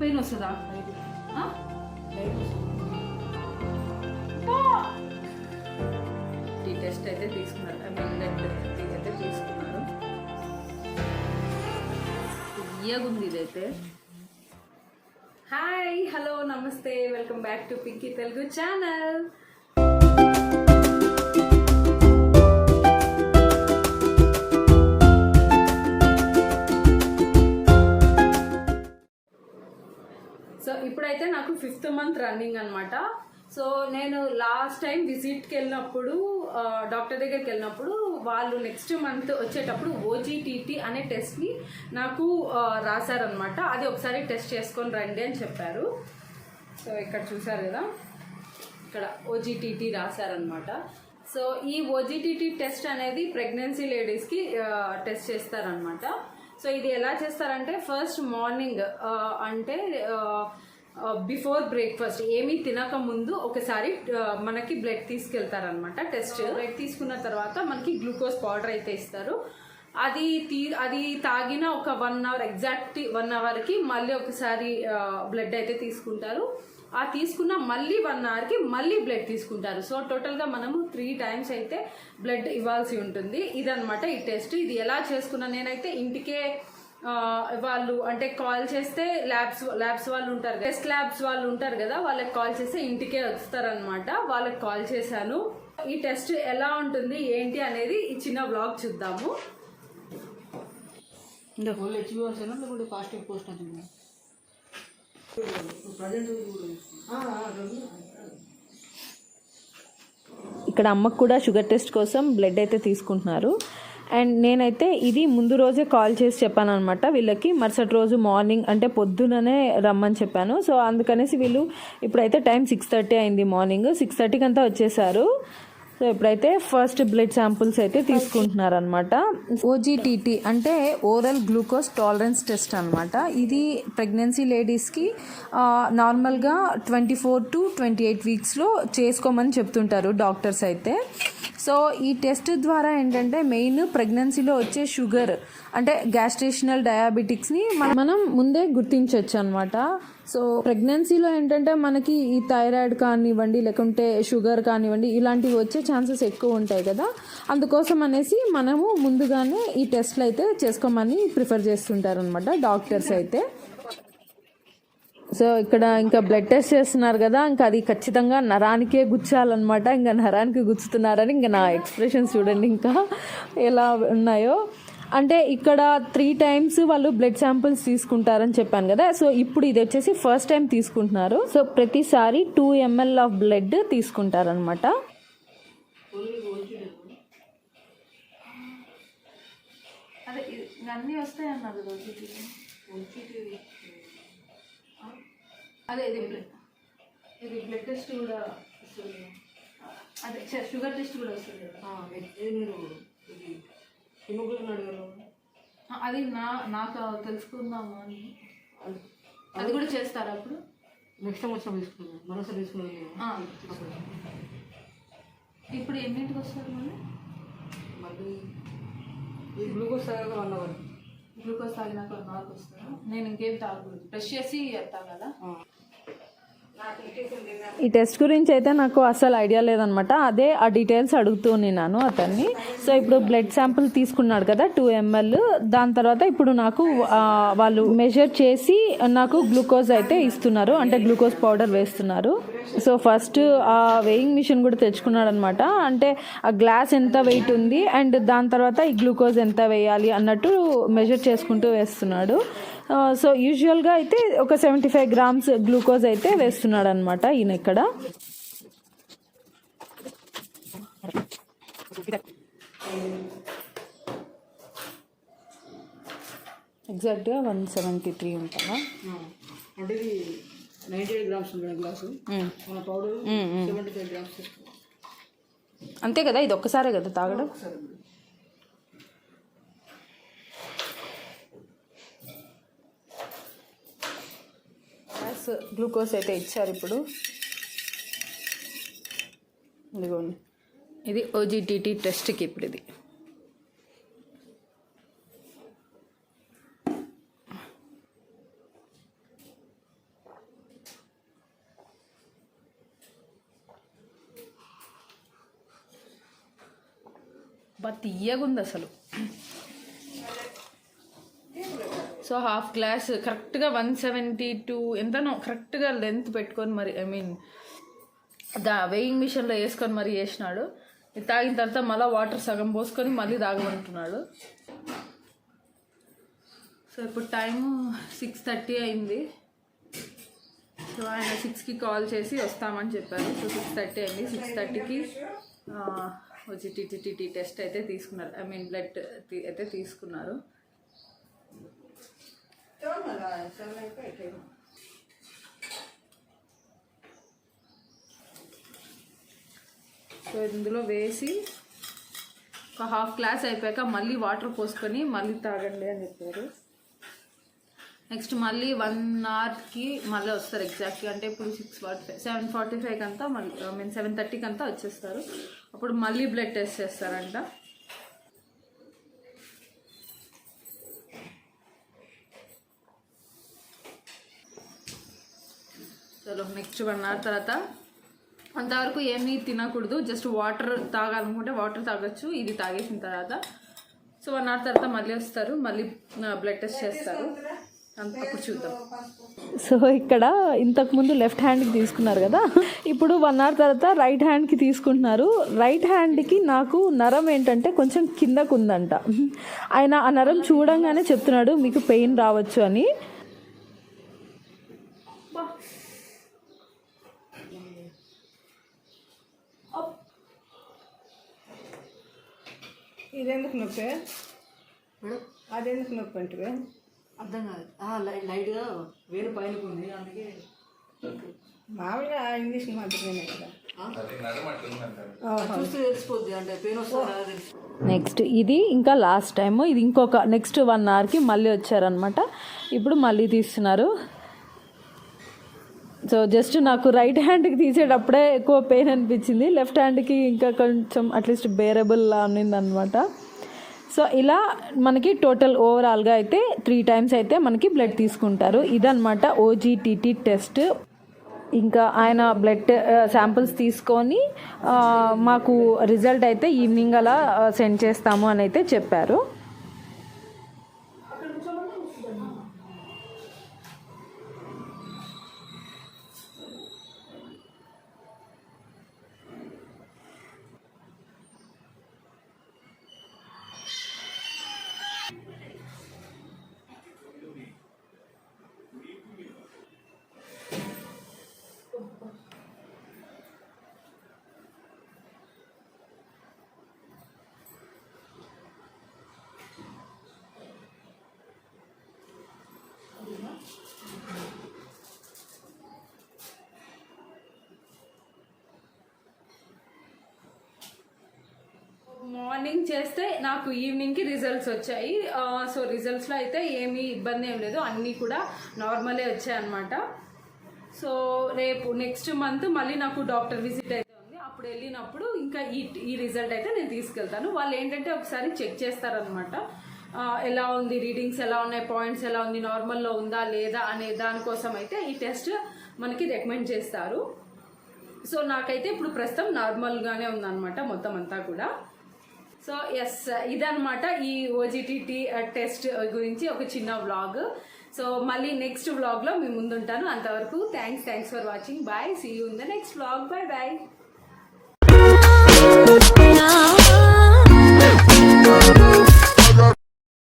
Pain వస్తుందా? Tea test అయితే తీసుకున్నారు. ఐ మీన్ బ్లడ్ అయితే తీసుకున్నారు. తీయగుంది ఇదైతే. హాయ్ హలో నమస్తే. Welcome back to Pinky Telugu channel. So ఇప్పుడైతే నాకు ఫిఫ్త్ మంత్ రన్నింగ్ అనమాట సో నేను లాస్ట్ టైం విజిట్కి వెళ్ళినప్పుడు డాక్టర్ దగ్గరికి వెళ్ళినప్పుడు వాళ్ళు నెక్స్ట్ మంత్ వచ్చేటప్పుడు ఓజీటీటీ అనే టెస్ట్ని నాకు రాశారనమాట అది ఒకసారి టెస్ట్ చేసుకొని రండి అని చెప్పారు. సో ఇక్కడ చూసారు కదా? ఇక్కడ ఓజీటీటీ రాశారనమాట సో ఈ ఓజీటీటీ టెస్ట్ అనేది ప్రెగ్నెన్సీ లేడీస్కి టెస్ట్ చేస్తారనమాట సో ఇది ఎలా చేస్తారంటే ఫస్ట్ మార్నింగ్ uh, అంటే uh, uh, బిఫోర్ బ్రేక్ఫాస్ట్ ఏమీ తినక ముందు ఒకసారి మనకి బ్లడ్ తీసుకెళ్తారనమాట టెస్ట్ బ్లడ్ తీసుకున్న తర్వాత మనకి గ్లూకోజ్ పౌడర్ అయితే ఇస్తారు. అది తీ అది తాగిన ఒక వన్ అవర్ ఎగ్జాక్ట్ వన్ అవర్కి మళ్ళీ ఒకసారి బ్లడ్ అయితే తీసుకుంటారు. ఆ తీసుకున్న మళ్ళీ వన్ అవర్కి మళ్ళీ బ్లడ్ తీసుకుంటారు. సో టోటల్గా మనము త్రీ టైమ్స్ అయితే బ్లడ్ ఇవ్వాల్సి ఉంటుంది. ఇదనమాట ఈ టెస్ట్. ఇది ఎలా చేసుకున్నా నేనైతే ఇంటికే వాళ్ళు అంటే కాల్ చేస్తే ల్యాబ్స్ ల్యాబ్స్ వాళ్ళు ఉంటారు టెస్ట్ ల్యాబ్స్ వాళ్ళు ఉంటారు కదా వాళ్ళకి కాల్ చేస్తే ఇంటికే వస్తారనమాట వాళ్ళకి కాల్ చేశాను. ఈ టెస్ట్ ఎలా ఉంటుంది ఏంటి అనేది ఈ చిన్న బ్లాగ్ చూద్దాము. ఫాస్టింగ్ పోస్ట్ ఇక్కడ అమ్మకు కూడా షుగర్ టెస్ట్ కోసం బ్లడ్ అయితే తీసుకుంటున్నారు. అండ్ నేనైతే ఇది ముందు రోజే కాల్ చేసి చెప్పాను అనమాట వీళ్ళకి మరుసటి రోజు మార్నింగ్ అంటే పొద్దుననే రమ్మని చెప్పాను. సో అందుకనేసి వీళ్ళు ఇప్పుడైతే టైం సిక్స్ థర్టీ అయింది మార్నింగ్ సిక్స్ థర్టీకి అంతా వచ్చేసారు. సో ఇప్పుడైతే ఫస్ట్ బ్లడ్ శాంపుల్స్ అయితే తీసుకుంటున్నారనమాట ఓజీటీటీ అంటే ఓరల్ గ్లూకోజ్ టాలరెన్స్ టెస్ట్ అనమాట ఇది ప్రెగ్నెన్సీ లేడీస్కి నార్మల్గా twenty four to twenty eight వీక్స్లో చేసుకోమని చెప్తుంటారు డాక్టర్స్ అయితే. సో ఈ టెస్ట్ ద్వారా ఏంటంటే మెయిన్ ప్రెగ్నెన్సీలో వచ్చే షుగర్ అంటే గ్యాస్ట్రేషనల్ డయాబెటిక్స్ని మనం ముందే గుర్తించవచ్చు అనమాట సో ప్రెగ్నెన్సీలో ఏంటంటే మనకి ఈ థైరాయిడ్ కానివ్వండి లేకుంటే షుగర్ కానివ్వండి ఇలాంటివి వచ్చే ఛాన్సెస్ ఎక్కువ ఉంటాయి కదా. అందుకోసం అనేసి మనము ముందుగానే ఈ టెస్ట్లు అయితే చేసుకోమని ప్రిఫర్ చేస్తుంటారనమాట డాక్టర్స్ అయితే. సో ఇక్కడ ఇంకా బ్లడ్ టెస్ట్ చేస్తున్నారు కదా ఇంకా అది ఖచ్చితంగా నరానికే గుచ్చాలన్నమాట. ఇంకా నరానికి గుచ్చుతున్నారని ఇంకా నా ఎక్స్ప్రెషన్స్ చూడండి ఇంకా ఎలా ఉన్నాయో. అంటే ఇక్కడ త్రీ టైమ్స్ వాళ్ళు బ్లడ్ శాంపిల్స్ తీసుకుంటారని చెప్పాను కదా. సో ఇప్పుడు ఇది వచ్చేసి ఫస్ట్ టైం తీసుకుంటున్నారు. సో ప్రతిసారి టూ ఎంఎల్ ఆఫ్ బ్లడ్ తీసుకుంటారనమాట అదే అదే ఇది బ్లడ్ ఇది బ్లడ్ టెస్ట్ కూడా వస్తుంది. అదే షుగర్ టెస్ట్ కూడా వస్తుంది కదా. ఇది మీరు ఆ, అది నా నాకు తెలుసుకుందాము అని. అది. కూడా చేస్తారా అప్పుడు? నెక్స్ట్ టైం వచ్చినప్పుడు తీసుకున్నాను మరోసారి తీసుకున్నాను ఇప్పుడు ఎన్నింటికి వస్తారు మళ్ళీ? మళ్ళీ ఈ గ్లూకోజ్ తాగాక వన్ అవర్. గ్లూకోజ్ తాగినాక వన్ అవర్కి వస్తారా? నేను ఇంకేం తాగకూడదు. బ్రష్ చేసి తాగాలా ఈ టెస్ట్ గురించి అయితే నాకు అసలు ఐడియా లేదనమాట. అదే ఆ డీటెయిల్స్ అడుగుతూ ఉన్నాను అతన్ని. సో ఇప్పుడు బ్లడ్ శాంపుల్ తీసుకున్నాడు కదా టూ ఎంఎల్. దాని తర్వాత ఇప్పుడు నాకు వాళ్ళు మెజర్ చేసి నాకు గ్లూకోజ్ అయితే ఇస్తున్నారు. అంటే గ్లూకోజ్ పౌడర్ వేస్తున్నారు. సో ఫస్ట్ ఆ వెయింగ్ మిషన్ కూడా తెచ్చుకున్నాడు అనమాట అంటే ఆ గ్లాస్ ఎంత వెయిట్ ఉంది అండ్ దాని తర్వాత ఈ గ్లూకోజ్ ఎంత వేయాలి అన్నట్టు మెజర్ చేసుకుంటూ వేస్తున్నాడు. సో యూజువల్గా అయితే ఒక సెవెంటీ ఫైవ్ గ్రామ్స్ గ్లూకోజ్ అయితే వేస్తున్నాడు అనమాట ఈయన ఇక్కడ. ఎగ్జాక్ట్గా వన్ సెవెంటీ త్రీ ఉంటుందా? అంటే ఇది నైంటీ ఎయిట్ గ్రామ్స్ ఉంటుంది గ్లాసు మన పౌడర్ సెవెంటీ ఫైవ్ గ్రామ్స్ తీసుకున్నాం అంతే కదా ఇది ఒక్కసారే కదా తాగడం? గ్లూకోజ్ అయితే ఇచ్చారు ఇప్పుడు. ఇదిగోండి. ఇది ఓజీటీటీ టెస్ట్కి ఇప్పుడు ఇది. బా తీయగుంది అసలు. సో హాఫ్ గ్లాస్ కరెక్ట్గా వన్ సెవెంటీ టూ ఎంతనో కరెక్ట్గా లెంత్ పెట్టుకొని మరి ఐ మీన్ దా వెయింగ్ మిషన్లో వేసుకొని మరి వేసినాడు తాగిన తర్వాత మళ్ళీ వాటర్ సగం పోసుకొని మళ్ళీ తాగమంటున్నాడు. సో ఇప్పుడు టైము సిక్స్ థర్టీ అయింది. సో ఆయన సిక్స్కి కాల్ చేసి వస్తామని చెప్పారు. సో సిక్స్ థర్టీ అయింది. సిక్స్ థర్టీకి వచ్చి టీటీటీ టెస్ట్ అయితే తీసుకున్నారు. ఐ మీన్ బ్లడ్ అయితే తీసుకున్నారు. సో ఇందులో వేసి ఒక హాఫ్ గ్లాస్ అయిపోయాక మళ్ళీ వాటర్ పోసుకొని మళ్ళీ తాగండి అని చెప్పారు. నెక్స్ట్ మళ్ళీ వన్ అవర్కి మళ్ళీ వస్తారు ఎగ్జాక్ట్గా అంటే ఇప్పుడు six forty five seven forty ఫైవ్కి అంతా మళ్ళీ ఐ మీన్ సెవెన్ థర్టీకి అంతా వచ్చేస్తారు. అప్పుడు మళ్ళీ బ్లడ్ టెస్ట్ చేస్తారంట. చలో నెక్స్ట్ వన్ అవర్ తర్వాత అంతవరకు ఏమీ తినకూడదు జస్ట్ వాటర్ తాగాలనుకుంటే వాటర్ తాగొచ్చు ఇది తాగేసిన తర్వాత. సో వన్ అవర్ తర్వాత మళ్ళీ వస్తారు మళ్ళీ బ్లడ్ టెస్ట్ చేస్తారు. అంత అప్పుడు చూద్దాం. సో ఇక్కడ ఇంతకుముందు లెఫ్ట్ హ్యాండ్కి తీసుకున్నారు కదా? ఇప్పుడు వన్ అవర్ తర్వాత రైట్ హ్యాండ్కి తీసుకుంటున్నారు. రైట్ హ్యాండ్కి నాకు నరం ఏంటంటే కొంచెం కిందకు ఉందంట ఆయన ఆ నరం చూడంగానే చెప్తున్నాడు మీకు పెయిన్ రావచ్చు అని. ఇదెందుకు నొప్పి? అదెందుకు నొప్పి అంటే అర్థం కాదు. లైట్గా వేలు పైన ఉంది అందుకే మామూలుగా ఇంగ్లీష్ మాత్రమే కదా. నెక్స్ట్ ఇది ఇంకా లాస్ట్ టైం ఇది ఇంకొక నెక్స్ట్ వన్ అవర్కి మళ్ళీ వచ్చారనమాట ఇప్పుడు మళ్ళీ తీస్తున్నారు. సో జస్ట్ నాకు రైట్ హ్యాండ్కి తీసేటప్పుడే ఎక్కువ పెయిన్ అనిపించింది. లెఫ్ట్ హ్యాండ్కి ఇంకా కొంచెం అట్లీస్ట్ బేరబుల్ ఉన్నిందనమాట. సో ఇలా మనకి టోటల్ ఓవరాల్గా అయితే త్రీ టైమ్స్ అయితే మనకి బ్లడ్ తీసుకుంటారు. ఇదనమాట ఓజీటీటీ టెస్ట్ ఇంకా ఆయన బ్లడ్ శాంపిల్స్ uh, తీసుకొని uh, మాకు రిజల్ట్ అయితే ఈవినింగ్ అలా uh, సెండ్ చేస్తాము అని అయితే చెప్పారు. మార్నింగ్ చేస్తే నాకు ఈవినింగ్కి రిజల్ట్స్ వచ్చాయి. సో రిజల్ట్స్లో అయితే ఏమీ ఇబ్బంది ఏం లేదు. అన్నీ కూడా నార్మలే వచ్చాయి అనమాట సో రేపు నెక్స్ట్ మంత్ మళ్ళీ నాకు డాక్టర్ విజిట్ అయితే ఉంది. అప్పుడు వెళ్ళినప్పుడు ఇంకా ఈ ఈ రిజల్ట్ అయితే నేను తీసుకెళ్తాను. వాళ్ళు ఏంటంటే ఒకసారి చెక్ చేస్తారనమాట ఎలా ఉంది? రీడింగ్స్ ఎలా ఉన్నాయి? పాయింట్స్ ఎలా ఉంది? నార్మల్లో ఉందా? లేదా? అనే దానికోసం అయితే ఈ టెస్ట్ మనకి రికమెండ్ చేస్తారు. సో నాకైతే ఇప్పుడు ప్రస్తుతం నార్మల్గానే ఉందన్నమాట మొత్తం అంతా కూడా. సో ఎస్ ఇదనమాట ఈ ఓజిటిటి టెస్ట్ uh, uh, గురించి ఒక చిన్న వ్లాగ్ సో మళ్ళీ నెక్స్ట్ వ్లాగ్లో మీ ముందుంటాను. అంతవరకు thanks thanks for watching bye see you in the next vlog bye bye